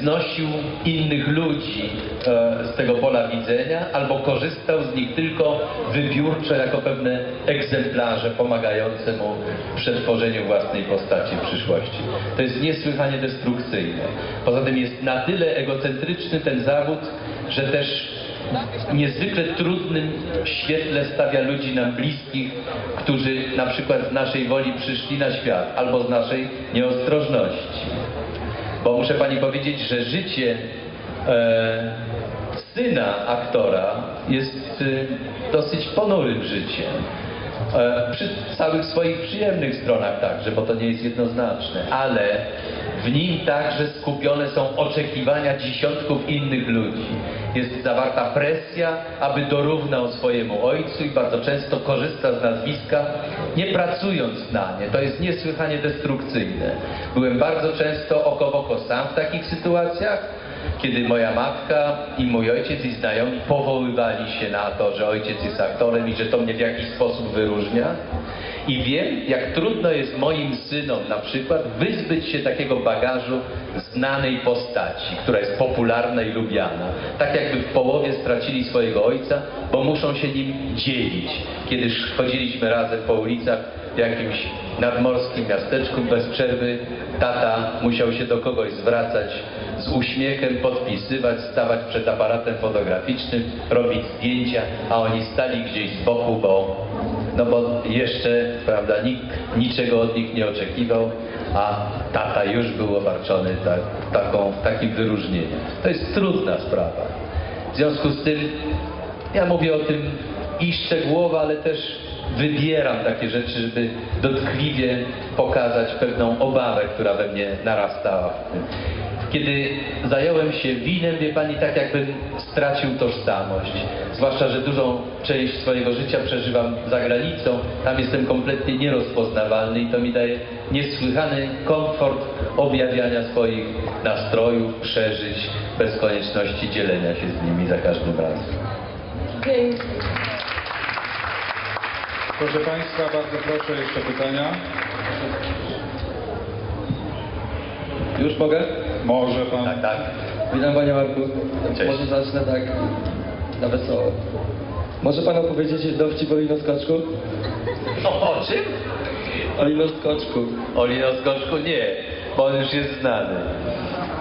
znosił innych ludzi e, z tego pola widzenia, albo korzystał z nich tylko wybiórczo jako pewne egzemplarze pomagające mu w przetworzeniu własnej postaci w przyszłości. To jest niesłychanie destrukcyjne. Poza tym jest na tyle egocentryczny ten zawód, że też niezwykle trudnym świetle stawia ludzi nam bliskich, którzy na przykład z naszej woli przyszli na świat, albo z naszej nieostrożności. Bo muszę pani powiedzieć, że życie e, syna aktora jest e, dosyć ponurym życiem. E, przy całych swoich przyjemnych stronach także, bo to nie jest jednoznaczne, ale w nim także skupione są oczekiwania dziesiątków innych ludzi. Jest zawarta presja, aby dorównał swojemu ojcu i bardzo często korzysta z nazwiska, nie pracując na nie. To jest niesłychanie destrukcyjne. Byłem bardzo często oko w oko sam w takich sytuacjach, kiedy moja matka i mój ojciec i znajomi powoływali się na to, że ojciec jest aktorem i że to mnie w jakiś sposób wyróżnia. I wiem, jak trudno jest moim synom na przykład wyzbyć się takiego bagażu znanej postaci, która jest popularna i lubiana. Tak jakby w połowie stracili swojego ojca, bo muszą się nim dzielić. Kiedy chodziliśmy razem po ulicach w jakimś nadmorskim miasteczku bez przerwy, tata musiał się do kogoś zwracać z uśmiechem, podpisywać, stawać przed aparatem fotograficznym, robić zdjęcia, a oni stali gdzieś z boku, bo no bo jeszcze, prawda, nikt niczego od nich nie oczekiwał, a tata już był obarczony tak, taką, takim wyróżnieniem. To jest trudna sprawa. W związku z tym, ja mówię o tym i szczegółowo, ale też wybieram takie rzeczy, żeby dotkliwie pokazać pewną obawę, która we mnie narastała w tym. Kiedy zająłem się winem, wie pani, tak jakbym stracił tożsamość. Zwłaszcza, że dużą część swojego życia przeżywam za granicą. Tam jestem kompletnie nierozpoznawalny i to mi daje niesłychany komfort objawiania swoich nastrojów, przeżyć, bez konieczności dzielenia się z nimi za każdym razem. Pięknie. Proszę Państwa, bardzo proszę jeszcze pytania. Już mogę? Może Pan. Tak, tak. Witam Panie Marku. Cześć. Może zacznę tak na wesoło. Może Pan opowiedzieć dowcip o linoskoczku? O, o czym? O linoskoczku. O Linoskoczku nie, bo on już jest znany.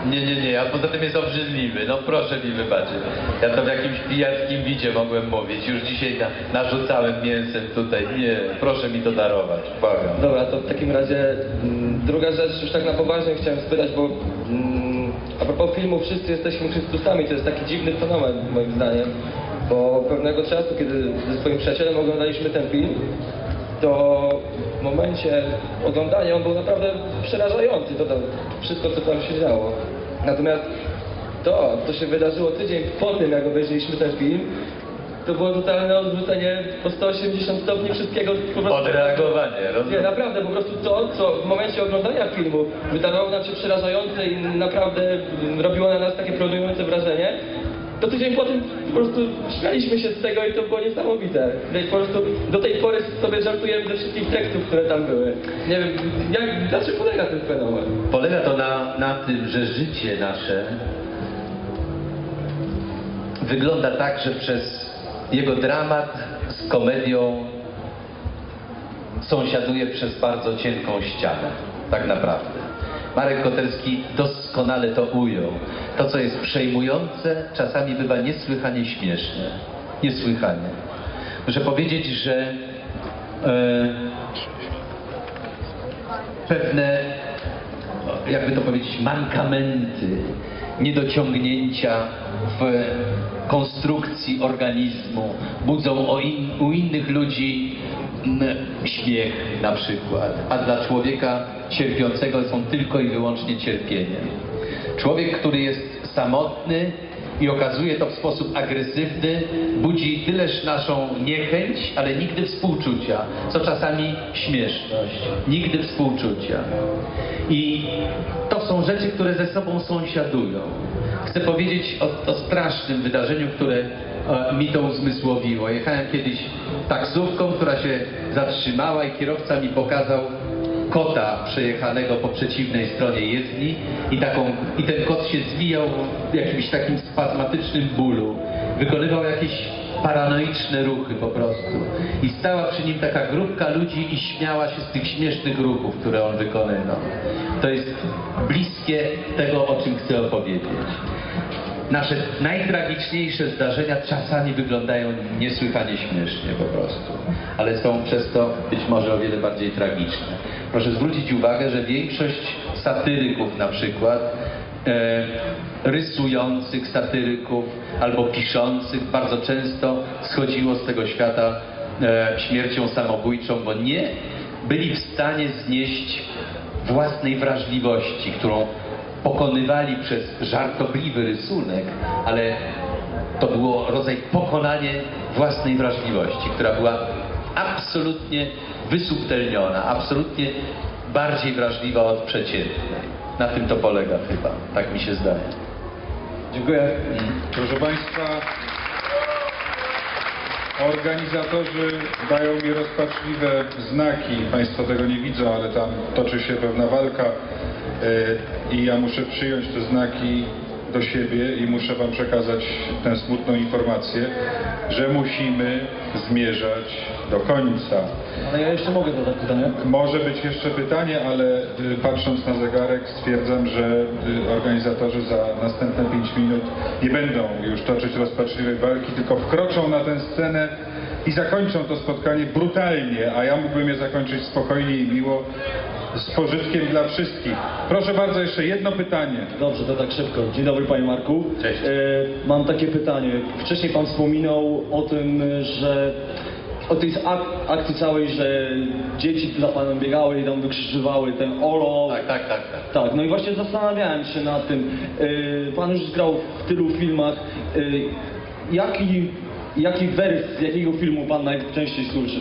Nie, nie, nie, a poza tym jest obrzydliwy, no proszę mi wybaczyć. Ja to w jakimś pijackim widzie mogłem mówić, już dzisiaj na, narzucałem mięsem tutaj, nie, proszę mi to darować, błagam. Dobra, to w takim razie mm, druga rzecz, już tak na poważnie chciałem spytać, bo mm, a propos filmu Wszyscy jesteśmy Chrystusami, to jest taki dziwny fenomen moim zdaniem, bo pewnego czasu, kiedy ze swoim przyjacielem oglądaliśmy ten film, to w momencie oglądania on był naprawdę przerażający, to tam, wszystko co tam się działo. Natomiast to, co się wydarzyło tydzień po tym, jak obejrzeliśmy ten film, to było totalne odwrócenie po 180 stopni wszystkiego po prostu. Odreagowanie, Nie, rozumiem. naprawdę, po prostu to, co w momencie oglądania filmu wydawało nam się przerażające i naprawdę robiło na nas takie piorunujące wrażenie, to tydzień po tym po prostu śmialiśmy się z tego i to było niesamowite. Po prostu do tej pory sobie żartujemy ze wszystkich tekstów, które tam były. Nie wiem, jak, na czym polega ten fenomen? Polega to na, na tym, że życie nasze wygląda tak, że przez jego dramat z komedią sąsiaduje przez bardzo cienką ścianę. Tak naprawdę. Marek Koterski doskonale to ujął. To, co jest przejmujące, czasami bywa niesłychanie śmieszne. Niesłychanie. Muszę powiedzieć, że e, pewne, jakby to powiedzieć, mankamenty, niedociągnięcia w konstrukcji organizmu budzą in, u innych ludzi śmiech na przykład, a dla człowieka cierpiącego są tylko i wyłącznie cierpieniem. Człowiek, który jest samotny i okazuje to w sposób agresywny, budzi tyleż naszą niechęć, ale nigdy współczucia, co czasami śmieszność, nigdy współczucia. I to są rzeczy, które ze sobą sąsiadują. Chcę powiedzieć o, o strasznym wydarzeniu, które mi to uzmysłowiło. Jechałem kiedyś taksówką, która się zatrzymała i kierowca mi pokazał kota przejechanego po przeciwnej stronie jezdni i, taką, i ten kot się zwijał w jakimś takim spazmatycznym bólu. Wykonywał jakieś paranoiczne ruchy po prostu. I stała przy nim taka grupka ludzi i śmiała się z tych śmiesznych ruchów, które on wykonywał. To jest bliskie tego, o czym chcę opowiedzieć. Nasze najtragiczniejsze zdarzenia czasami wyglądają niesłychanie śmiesznie po prostu, ale są przez to być może o wiele bardziej tragiczne. Proszę zwrócić uwagę, że większość satyryków na przykład, e, rysujących satyryków albo piszących bardzo często schodziło z tego świata e, śmiercią samobójczą, bo nie byli w stanie znieść własnej wrażliwości, którą pokonywali przez żartobliwy rysunek, ale to było rodzaj pokonanie własnej wrażliwości, która była absolutnie wysubtelniona, absolutnie bardziej wrażliwa od przeciętnej. Na tym to polega chyba, tak mi się zdaje. Dziękuję. Proszę Państwa, organizatorzy dają mi rozpaczliwe znaki. Państwo tego nie widzą, ale tam toczy się pewna walka i ja muszę przyjąć te znaki do siebie i muszę Wam przekazać tę smutną informację, że musimy zmierzać do końca. Ale ja jeszcze mogę zadać pytanie. Może być jeszcze pytanie, ale y, patrząc na zegarek stwierdzam, że y, organizatorzy za następne 5 minut nie będą już toczyć rozpaczliwej walki, tylko wkroczą na tę scenę i zakończą to spotkanie brutalnie, a ja mógłbym je zakończyć spokojnie i miło, z pożytkiem dla wszystkich. Proszę bardzo, jeszcze jedno pytanie. Dobrze, to tak szybko. Dzień dobry Panie Marku. Cześć. E, mam takie pytanie. Wcześniej Pan wspominał o tym, że o tej ak akcji całej, że dzieci za Panem biegały i tam wykrzyżywały ten olo. Tak, tak, tak, tak. Tak, no i właśnie zastanawiałem się nad tym. E, Pan już grał w tylu filmach. E, jaki, jaki wers z jakiego filmu Pan najczęściej słyszy?